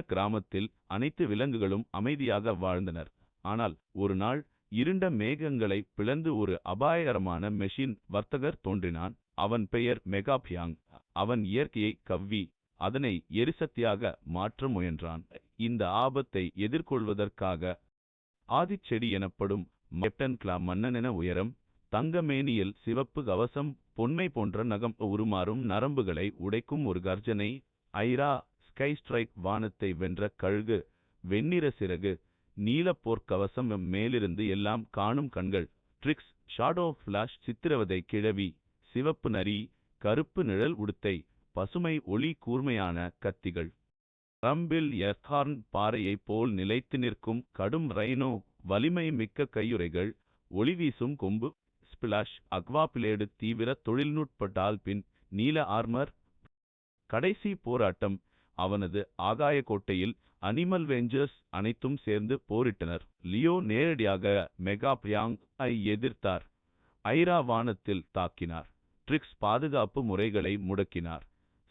உயிரின கிராமத்தில் அனைத்து விலங்குகளும் அமைதியாக வாழ்ந்தனர். ஆனால் ஒரு நாள் இருண்ட மேகங்களை பிளந்து ஒரு அபாயகரமான மெஷின் வர்த்தகர் தோன்றினான். அவன் பெயர் மெகாபியாங் அவன் இயற்கையை கவ்வி அதனை எரிசக்தியாக மாற்ற முயன்றான். இந்த ஆபத்தை எதிர்கொள்வதற்காக ஆதிச்செடி எனப்படும் மெப்டன் கிளா மன்னனென உயரம் தங்கமேனியில் சிவப்பு கவசம் பொன்மை போன்ற நகம் உருமாறும் நரம்புகளை உடைக்கும் ஒரு கர்ஜனை ஐரா ஸ்கை ஸ்ட்ரைக் வானத்தை வென்ற கழுகு வெண்ணிற சிறகு நீலப் போர்க்கவசம் மேலிருந்து எல்லாம் காணும் கண்கள். ட்ரிக்ஸ் ஷாடோ ஃப்ளாஷ் சித்திரவதை கிழவி சிவப்பு நரி கருப்பு நிழல் உடுத்தை பசுமை ஒளி கூர்மையான கத்திகள். ரம்பில் எர்ஹார்ன் பாறையைப் போல் நிலைத்து நிற்கும் கடும் ரைனோ வலிமை மிக்க கையுறைகள் ஒளிவீசும் கொம்பு ஸ்பிளாஷ் அக்வாபிளேடு தீவிர தொழில்நுட்ப டால்பின் நீல ஆர்மர் கடைசி போராட்டம் அவனது ஆதாய கோட்டையில் அனிமல் வெஞ்சர்ஸ் அனைத்தும் சேர்ந்து போரிட்டனர். லியோ நேரடியாக மெகா பியாங் ஐ எதிர்த்தார். ஐரா வானத்தில் தாக்கினார். ட்ரிக்ஸ் பாதுகாப்பு முறைகளை முடக்கினார்.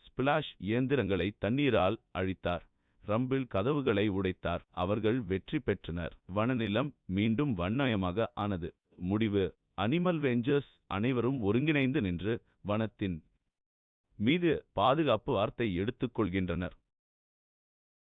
ஸ்பிளாஷ் இயந்திரங்களை தண்ணீரால் அழித்தார். ரம்பிள் கதவுகளை உடைத்தார். அவர்கள் வெற்றி பெற்றனர். வனநிலம் மீண்டும் வண்ணமயமாக ஆனது. முடிவு. அனிமல் வெஞ்சர்ஸ் அனைவரும் ஒருங்கிணைந்து நின்று வனத்தின் மீது பாதுகாப்பு வார்த்தை எடுத்துக்கொள்கின்றனர்.